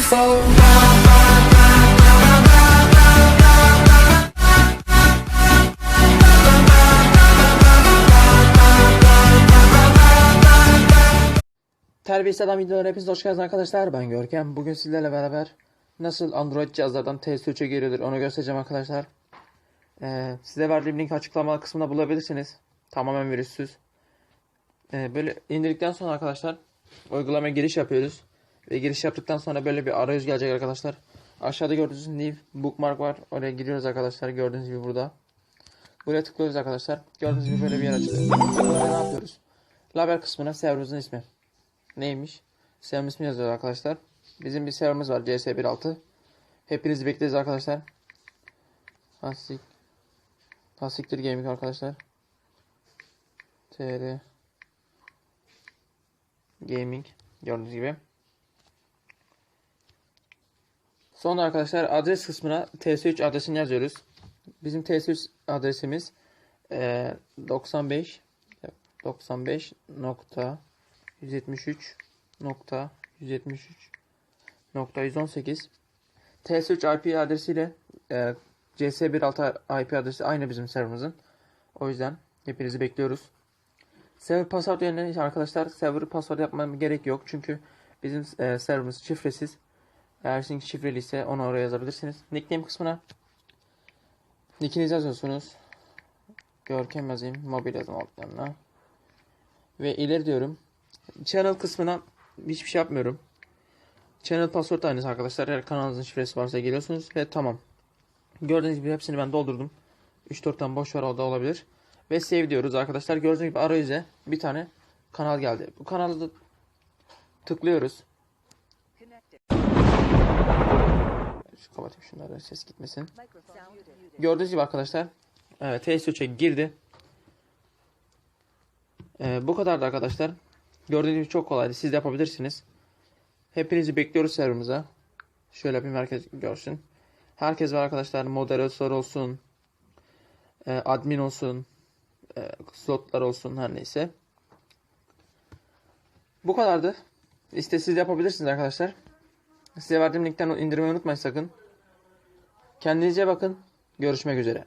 beautiful. Terbiyesiz Adam videolarına hepiniz hoş geldiniz arkadaşlar. Ben Görkem. Bugün sizlerle beraber nasıl Android cihazlardan TS3'e girilir onu göstereceğim arkadaşlar. Ee, size verdiğim link açıklama kısmında bulabilirsiniz. Tamamen virüssüz. Ee, böyle indirdikten sonra arkadaşlar uygulamaya giriş yapıyoruz. Ve giriş yaptıktan sonra böyle bir arayüz gelecek arkadaşlar. Aşağıda gördüğünüz new bookmark var. Oraya giriyoruz arkadaşlar. Gördüğünüz gibi burada. Buraya tıklıyoruz arkadaşlar. Gördüğünüz gibi böyle bir yer açılıyor. Burada ne yapıyoruz? Label kısmına serverımızın ismi. Neymiş? Server ismi yazıyor arkadaşlar. Bizim bir serverımız var CS16. Hepinizi bekleriz arkadaşlar. Hasik. Hasiktir Gaming arkadaşlar. TR Gaming gördüğünüz gibi. Sonra arkadaşlar adres kısmına TS3 adresini yazıyoruz. Bizim TS3 adresimiz eee, 95 95 nokta 173 nokta 173 nokta 118 TS3 IP adresiyle e, CS16 IP adresi aynı bizim serverımızın. O yüzden hepinizi bekliyoruz. Server password yerine arkadaşlar server password yapmam gerek yok. Çünkü bizim e, serverımız şifresiz. Eğer sizin şifreli ise onu oraya yazabilirsiniz. Nickname kısmına nickinizi yazıyorsunuz. Görkem yazayım. Mobil yazım altlarına. Ve ileri diyorum. Channel kısmına hiçbir şey yapmıyorum. Channel password aynısı arkadaşlar. Eğer kanalınızın şifresi varsa geliyorsunuz ve tamam. Gördüğünüz gibi hepsini ben doldurdum. 3-4 tane boş var da olabilir. Ve save diyoruz arkadaşlar. Gördüğünüz gibi arayüze bir tane kanal geldi. Bu kanalda tıklıyoruz. Şu kapatayım şunları ses gitmesin. Gördüğünüz gibi arkadaşlar. Evet TS3'e girdi. Ee, bu kadardı arkadaşlar. Gördüğünüz gibi çok kolaydı. Siz de yapabilirsiniz. Hepinizi bekliyoruz serverımıza. Şöyle yapayım herkes görsün. Herkes var arkadaşlar. Moderatör olsun. e, admin olsun. e, slotlar olsun her neyse. Bu kadardı. İşte siz de yapabilirsiniz arkadaşlar. Size verdiğim linkten indirmeyi unutmayın sakın. Kendinize bakın. Görüşmek üzere.